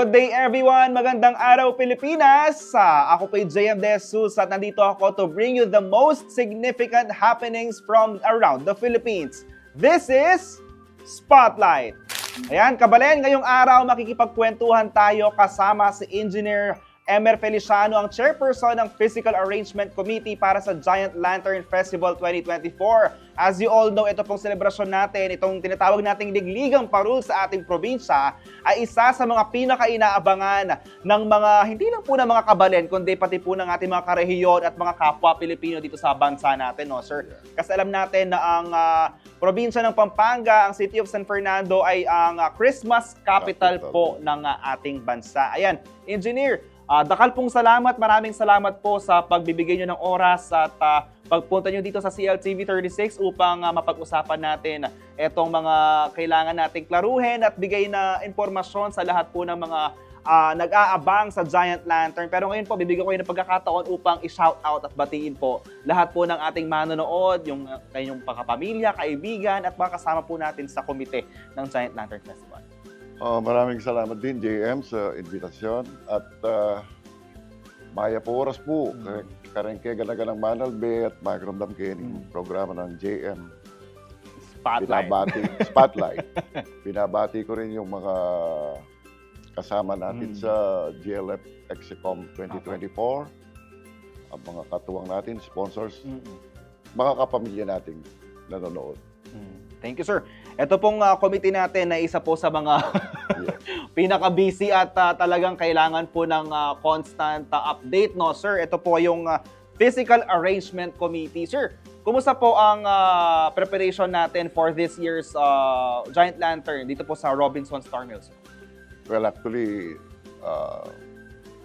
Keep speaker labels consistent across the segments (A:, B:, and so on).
A: Good day everyone! Magandang araw Pilipinas! Ako po JM Desus at nandito ako to bring you the most significant happenings from around the Philippines. This is Spotlight! Ayan, kabalen, ngayong araw makikipagkwentuhan tayo kasama si Engineer Emer Feliciano, ang chairperson ng Physical Arrangement Committee para sa Giant Lantern Festival 2024. As you all know, ito pong selebrasyon natin, itong tinatawag nating Ligligang Parul sa ating probinsya, ay isa sa mga pinaka-inaabangan ng mga, hindi lang po ng mga kabalen, kundi pati po ng ating mga karehiyon at mga kapwa Pilipino dito sa bansa natin, no, sir? Kasi alam natin na ang ah, probinsya ng Pampanga, ang City of San Fernando ay ang ah, Christmas capital,
B: Capital.
A: po ng ah, ating bansa. Ayan, engineer, ah, dakal pong salamat, maraming salamat po sa pagbibigay nyo ng oras at ah, pagpunta nyo dito sa CLTV 36 upang ah, mapag-usapan natin etong mga kailangan nating klaruhin at bigay na impormasyon sa lahat po ng mga ah, nag-aabang sa Giant Lantern. Pero ngayon po, bibigyan ko kayo ng pagkakataon upang i-shout out at batiin po lahat po ng ating manonood, yung uh, kayong pagkapamilya, kaibigan, at mga kasama po natin sa komite ng Giant Lantern Festival.
B: Oh, maraming salamat din, JM, sa invitasyon. At uh, maya po oras po,
A: Mm.
B: karengke ganaganang manalbe at magramdam kayo
A: Mm.
B: ng programa ng JM.
A: Spotlight.
B: Binabati, Spotlight. Binabati ko rin yung mga kasama natin
A: Mm.
B: sa GLF Execom 2024, ang mga katuwang natin, sponsors,
A: Mm-mm.
B: mga kapamilya nating nanonood.
A: Mm. Thank you, sir. Ito pong uh, committee natin na isa po sa mga pinaka-busy at uh, talagang kailangan po ng uh, constant uh, update, no, sir? Ito po yung uh, Physical Arrangement Committee. Sir, kumusta po ang uh, preparation natin for this year's uh, Giant Lantern dito po sa Robinson Star Mills?
B: Well, actually, uh,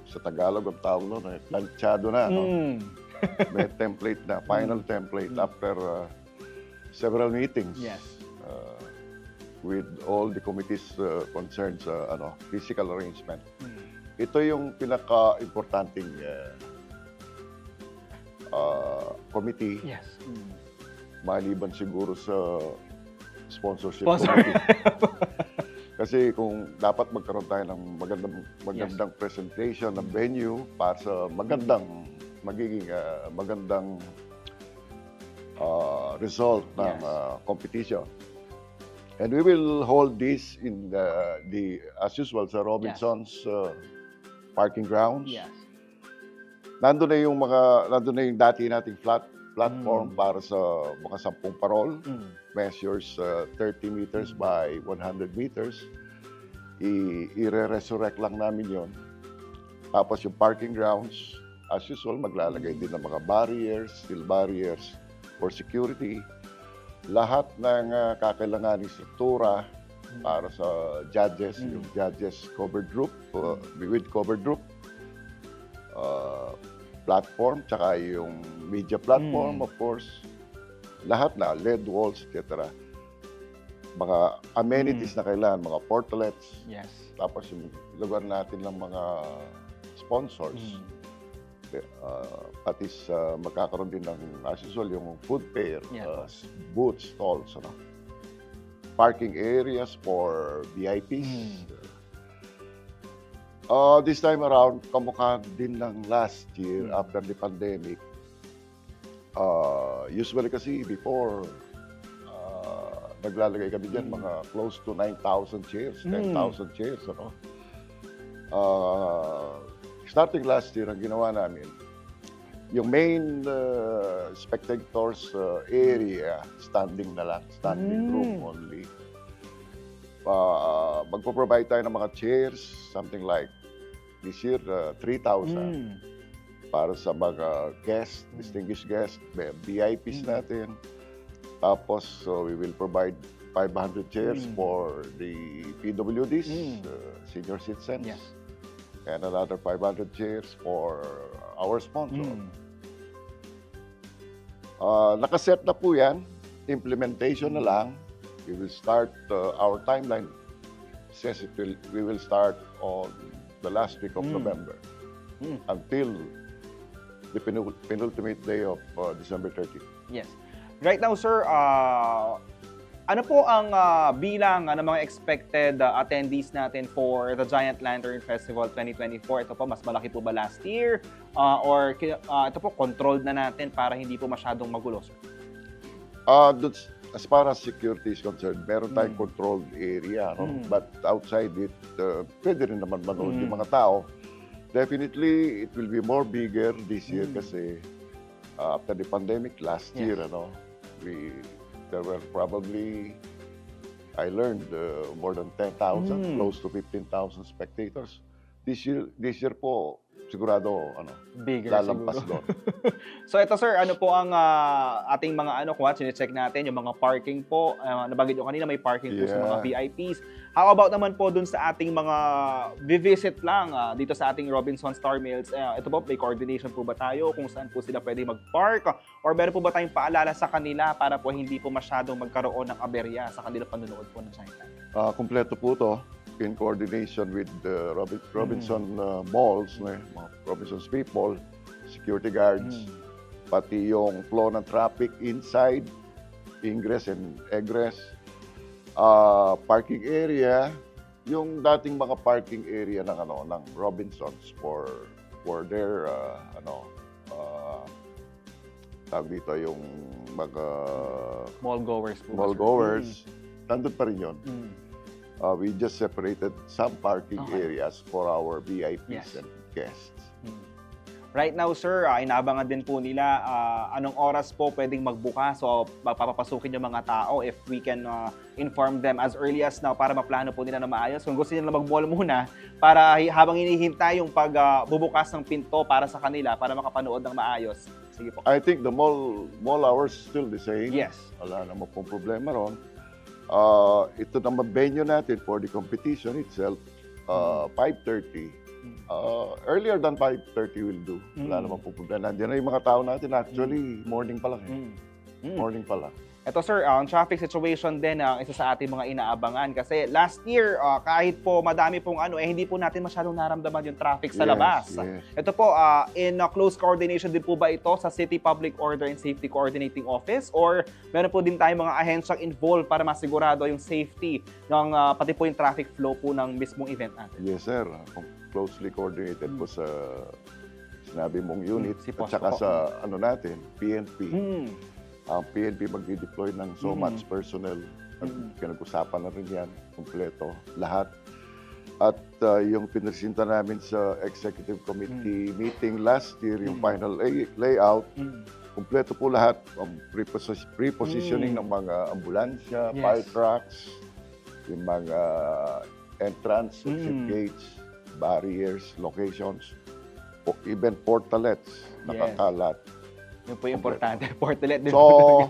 B: sa Tagalog ang tawag nun, eh, planchado na. No?
A: Mm.
B: May template na, final template
A: Mm.
B: after uh, several meetings
A: Yes.
B: uh, with all the committees uh, concerned sa ano, physical arrangement.
A: Mm.
B: Ito yung pinaka-importanting uh, uh, committee,
A: Yes. Mm.
B: maliban siguro sa sponsorship
A: Sponsor.
B: committee. Kasi kung dapat magkaroon tayo ng magandang magandang presentation ng venue para sa magandang magiging ah, magandang ah, result ng
A: Yes.
B: ah, competition. And we will hold this in the, the as usual sa Robinson's ah, parking grounds.
A: Yes.
B: Nandun na yung mga nandun na yung dati nating flat platform
A: Mm.
B: para sa mga sampung parol
A: Mm.
B: measures uh, 30 meters by 100 meters. I- i-resurrect lang namin yon. Tapos yung parking grounds, as usual, maglalagay din ng mga barriers, steel barriers for security. Lahat ng uh, kakailanganing struktura para sa judges,
A: Mm.
B: yung judges covered group, uh, with covered group, uh, platform, tsaka yung media platform,
A: Mm.
B: of course, lahat na, LED walls, etc. Mga amenities na kailangan, mga portalets,
A: Yes.
B: tapos yung lugar natin ng mga sponsors.
A: Mm.
B: Uh, pati sa magkakaroon din ng, as usual, yung food fair,
A: Yeah.
B: uh, booths, stalls, ano. parking areas for VIPs.
A: Mm.
B: Uh, this time around, kamukha din ng last year
A: Mm.
B: after the pandemic. Uh, usually kasi before, uh, naglalagay kami dyan
A: Mm.
B: mga close to 9,000 chairs,
A: Mm.
B: 10,000 chairs. Ano? Uh, starting last year, ang ginawa namin, yung main uh, spectators uh, area, standing na lang, standing
A: Mm.
B: room only. Uh, magpo-provide tayo ng mga chairs, something like this year, uh, 3,000
A: Mm.
B: para sa mga guests,
A: Mm.
B: distinguished guests, may VIPs
A: Mm.
B: natin. Tapos, so we will provide 500 chairs
A: Mm.
B: for the PWDs,
A: Mm.
B: uh, senior citizens,
A: Yes.
B: And another 500 chairs for our sponsor.
A: Mm.
B: Uh, nakaset na po yan. Implementation na lang. We will start uh, our timeline. Says it will, we will start on the last week of
A: Mm.
B: November
A: Mm.
B: until the penul- penultimate day of uh, December 30.
A: Yes. Right now, sir, uh, Ano po ang ah, bilang ah, ng mga expected ah, attendees natin for the Giant Lantern Festival 2024? Ito po, mas malaki po ba last year? Ah, or ah, ito po, controlled na natin para hindi po masyadong magulo, sir?
B: Uh, that's, as far as security is concerned, meron tayong
A: Mm.
B: controlled area. No?
A: Mm.
B: But outside it, uh, pwede rin naman manood
A: Mm.
B: yung mga tao. Definitely, it will be more bigger this year
A: Mm.
B: kasi uh, after the pandemic last
A: Yes.
B: year, ano, we, there were probably, I learned, uh, more than 10,000,
A: Mm.
B: close to 15,000 spectators. This year, this year po, sigurado, ano,
A: Bigger
B: lalampas
A: siguro.
B: doon.
A: So ito sir, ano po ang ah, ating mga ano, kung check natin, yung mga parking po. Uh, nabanggit nyo kanina, may parking po sa mga
B: Yeah.
A: VIPs. How about naman po dun sa ating mga visit lang ah, dito sa ating Robinson Star Mills? Eh, ito po, may coordination po ba tayo kung saan po sila pwede mag-park? Or meron po ba tayong paalala sa kanila para po hindi po masyadong magkaroon ng aberya sa kanilang panonood po ng Land?
B: Ah, kumpleto po to in coordination with the Robin-
A: Mm.
B: Robinson uh, malls, no, eh, mga Robinson's people, security guards,
A: Mm.
B: pati yung flow ng traffic inside, ingress and egress, ah, parking area, yung dating mga parking area ng ano ng Robinsons for for their ah, ano uh, tawag dito yung mga
A: Mall goers po.
B: mall goers, nandun pa rin yun.
A: Mm.
B: Uh, we just separated some parking
A: Okay.
B: areas for our VIPs
A: Yes.
B: and guests.
A: Hmm. Right now, sir, uh, inaabangan din po nila ah, anong oras po pwedeng magbuka. So, papapasukin yung mga tao if we can ah, inform them as early as now para maplano po nila na maayos. Kung gusto nila mag-mall muna, para habang hinihintay yung pagbubukas ng pinto para sa kanila para makapanood ng maayos. Sige po.
B: I think the mall mall hours still the same.
A: Yes.
B: Wala naman pong problema ron. Uh, ito naman venue natin for the competition itself, uh, 5.30. Uh, earlier than 5.30 will do. Wala
A: Mm.
B: naman pong problema. Nandiyan na yung mga tao natin. Actually, morning pa lang eh.
A: Mm. Mm.
B: Morning pa lang.
A: Ito sir, ang traffic situation din ang isa sa ating mga inaabangan kasi last year ah, kahit po madami pong ano eh hindi po natin masyadong naramdaman yung traffic sa
B: Yes,
A: labas.
B: yes.
A: Ito po ah, in ah, close coordination din po ba ito sa City Public Order and Safety Coordinating Office or meron po din tayong mga ahensyang involved para masigurado yung safety ng ah, pati po yung traffic flow po ng mismong event natin.
B: Yes, sir. Closely coordinated po sa sinabi mong unit
A: Mm, si
B: at saka
A: po.
B: sa ano natin, PNP.
A: Hmm.
B: Ang PNP magdi-deploy ng so
A: Mm.
B: much personnel.
A: Mm.
B: Pinag-usapan na rin yan, kumpleto, lahat. At uh, yung pinresinta namin sa executive committee meeting last year, yung
A: Mm.
B: final lay- layout,
A: Hmm.
B: kumpleto po lahat. Ang preposi- prepositioning
A: Mm.
B: ng mga ambulansya,
A: Yes.
B: fire trucks, yung mga entrance, exit
A: Mm.
B: gates, barriers, locations, even portalets,
A: Yes. Yun po yung importante. Portalet din.
B: So,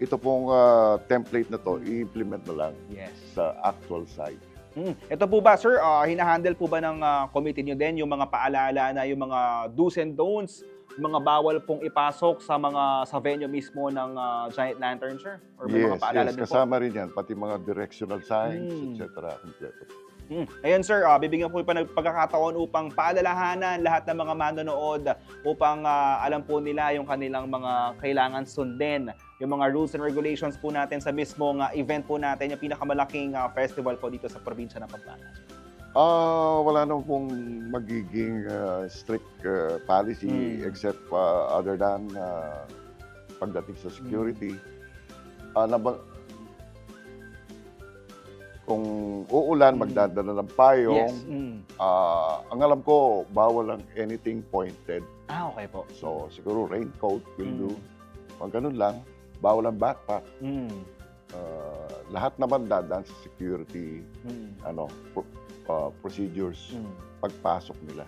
B: ito pong ah, template na to, i-implement na lang
A: yes.
B: sa actual site.
A: Hmm. Ito po ba, sir, ah, hinahandle po ba ng ah, committee nyo din yung mga paalala na yung mga do's and don'ts, mga bawal pong ipasok sa mga sa venue mismo ng ah, Giant Lantern, sir? Or may mga
B: Yes,
A: paalala
B: yes,
A: din po?
B: kasama rin yan, pati mga directional signs,
A: Mm.
B: etc. Kompleto.
A: Hmm. Ayan sir, ah, bibigyan po pa ng pagkakataon upang paalalahanan lahat ng mga manonood upang ah, alam po nila yung kanilang mga kailangan sundin, yung mga rules and regulations po natin sa mismong ah, event po natin, yung pinakamalaking ah, festival po dito sa probinsya ng Pampanga.
B: Ah, wala naman pong magiging ah, strict ah, policy
A: Mm.
B: except ah, other than ah, pagdating sa security. Ah, naba- kung uulan,
A: Mm.
B: magdadala ng payong.
A: Yes. Hmm.
B: Ah, ang alam ko, bawal ang anything pointed.
A: Ah, okay po.
B: So, siguro raincoat will
A: Mm.
B: do. Pag ganun lang, bawal ang backpack.
A: Hmm.
B: Ah, lahat naman dadaan sa security
A: Hmm.
B: ano pro- ah, procedures
A: Hmm.
B: pagpasok nila.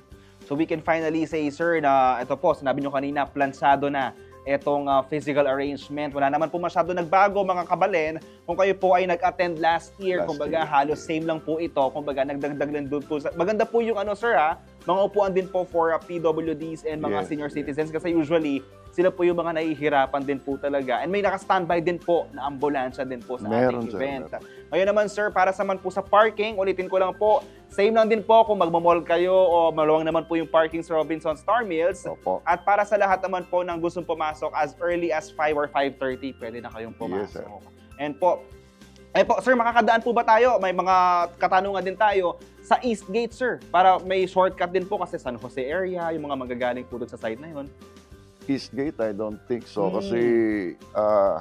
A: So we can finally say, sir, na ito po, sinabi nyo kanina, plansado na itong ah, physical arrangement. Wala naman po masyado nagbago, mga kabalen. Kung kayo po ay nag-attend last year,
B: Last
A: kumbaga
B: year.
A: halos same lang po ito. Kumbaga nagdagdag lang doon po. Sa, maganda po yung ano, sir, ha? Mga upuan din po for ah, PWDs and mga
B: Yes,
A: senior
B: yes.
A: citizens kasi usually sila po yung mga nahihirapan din po talaga. And may naka-standby din po na ambulansya din po sa
B: Meron,
A: ating
B: sir,
A: event.
B: meron.
A: Ngayon naman sir, para sa man po sa parking, ulitin ko lang po, same lang din po kung magmamall kayo o maluwang naman po yung parking sa Robinson Star Mills.
B: Opo.
A: At para sa lahat naman po ng gustong pumasok as early as 5 or 5.30, pwede na kayong pumasok.
B: Yes, sir.
A: And po, ay po, sir, makakadaan po ba tayo? May mga katanungan din tayo sa East Gate, sir. Para may shortcut din po kasi San Jose area, yung mga magagaling po doon sa side na yun.
B: East Gate, I don't think so.
A: Mm.
B: Kasi ah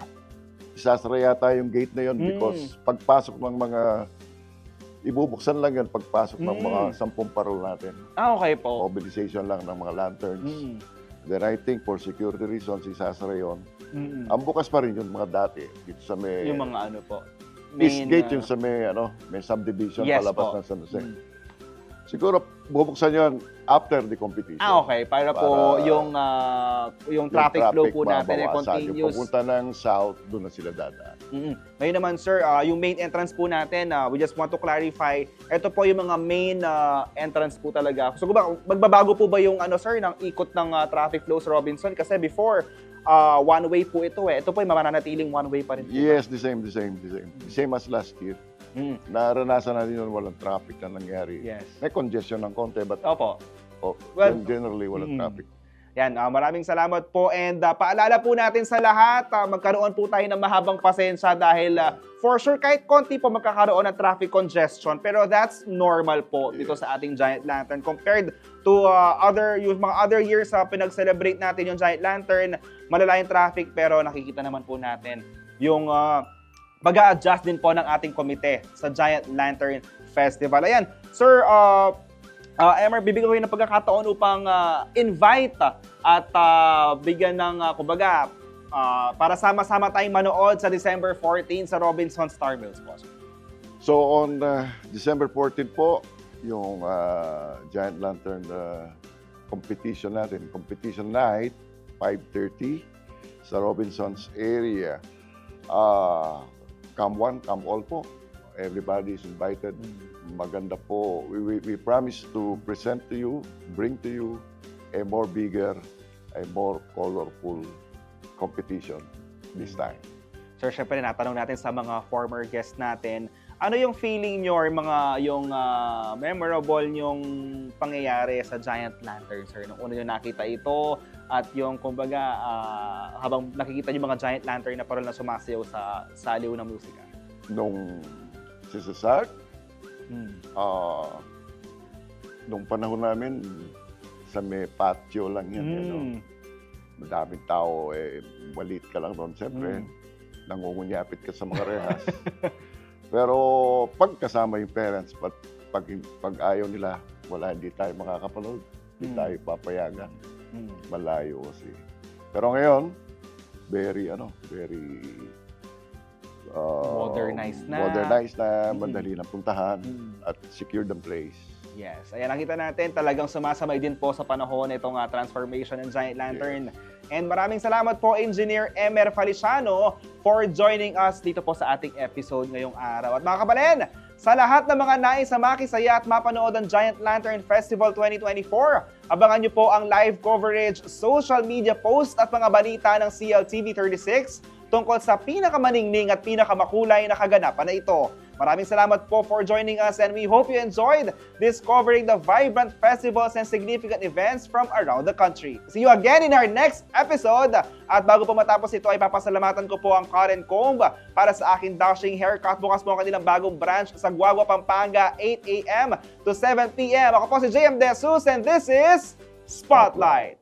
B: isasara yata yung gate na yun
A: Mm.
B: because pagpasok ng mga ibubuksan lang yan pagpasok ng mga
A: Mm.
B: sampung parol natin.
A: Ah, okay po.
B: Mobilization lang ng mga lanterns.
A: Mm.
B: Then I think for security reasons, isasara yun.
A: Mm.
B: Ang bukas pa rin yung mga dati. Dito sa may
A: Yung mga ano po.
B: East Gate,
A: ah,
B: yung sa may, ano, may subdivision
A: Yes
B: palabas
A: po.
B: ng San Jose.
A: mm.
B: Siguro, bubuksan yun after the competition.
A: Ah, okay. Para, po
B: Para
A: yung ah, yung
B: Yung
A: traffic, flow po natin ay
B: mabawasan. Yung
A: continuous.
B: pupunta ng south, doon na sila dadaan.
A: Mm. Ngayon naman sir, ah, yung main entrance po natin, ah, we just want to clarify, ito po yung mga main ah, entrance po talaga. So ba, magbabago po ba yung ano sir, ng ikot ng ah, traffic flow sa Robinson? Kasi before, ah, one way po ito eh. Ito po yung mananatiling one way pa rin po.
B: Yes, the same, the same, the same. The same as last year.
A: Mm.
B: Naranasan natin yun, walang traffic na nangyari.
A: Yes.
B: May congestion ng konti, but
A: Opo.
B: oh,
A: Well,
B: generally walang
A: mm.
B: traffic.
A: Yan, ah, maraming salamat po and ah, paalala po natin sa lahat, ah, magkaroon po tayo ng mahabang pasensya dahil ah, for sure kahit konti po magkakaroon ng traffic congestion pero that's normal po dito sa ating Giant Lantern compared to ah, other yung mga other years sa pinag-celebrate natin yung Giant Lantern, malala yung traffic pero nakikita naman po natin yung uh, pag adjust din po ng ating komite sa Giant Lantern Festival. Ayan, Sir uh, uh, Emer, bibigyan ko kayo ng pagkakataon upang uh, invite uh, at uh, bigyan ng, uh, kumbaga, uh, para sama-sama tayong manood sa December 14 sa Robinson Star Mills po.
B: So on uh, December 14 po, yung uh, Giant Lantern uh, competition natin, competition night, 5.30 sa Robinsons area. Uh, come one, come all po. Everybody is invited. Maganda po. We, we, we promise to present to you, bring to you a more bigger, a more colorful competition this time.
A: Sir, syempre natanong natin sa mga former guests natin, ano yung feeling nyo or mga yung ah, memorable yung pangyayari sa Giant Lantern, sir? Nung una nyo nakita ito at yung kumbaga ah, habang nakikita nyo mga Giant Lantern na parang na sumasayaw sa saliw ng musika.
B: Nung si Cesar,
A: Hmm.
B: Ah, nung panahon namin, sa may patio lang yan. eh, no?
A: Mm.
B: Madaming tao, eh, malit ka lang doon. Siyempre,
A: Mm.
B: nangungunyapit ka sa mga rehas. Pero pag kasama yung parents, pag, pag, pag ayaw nila, wala, hindi tayo makakapanood. Hindi
A: Mm.
B: tayo papayagan.
A: Mm.
B: Malayo kasi. Pero ngayon, very, ano, very... ah,
A: Modernized na.
B: Modernized na,
A: Mm.
B: madali na puntahan
A: Mm.
B: at secure the place.
A: Yes. Ayan, nakita natin talagang sumasamay din po sa panahon itong ah, transformation ng Giant Lantern. And maraming salamat po, Engineer Emer Feliciano, for joining us dito po sa ating episode ngayong araw. At mga kabalen, sa lahat ng mga nais na makisaya at mapanood ang Giant Lantern Festival 2024, abangan niyo po ang live coverage, social media post at mga balita ng CLTV 36 tungkol sa pinakamaningning at pinakamakulay na kaganapan na ito. Maraming salamat po for joining us and we hope you enjoyed discovering the vibrant festivals and significant events from around the country. See you again in our next episode. At bago po matapos ito ay papasalamatan ko po ang Karen Comb para sa akin dashing haircut. Bukas po ang kanilang bagong branch sa Guagua, Pampanga, 8 a.m. to 7 p.m. Ako po si JM De Jesus and this is Spotlight.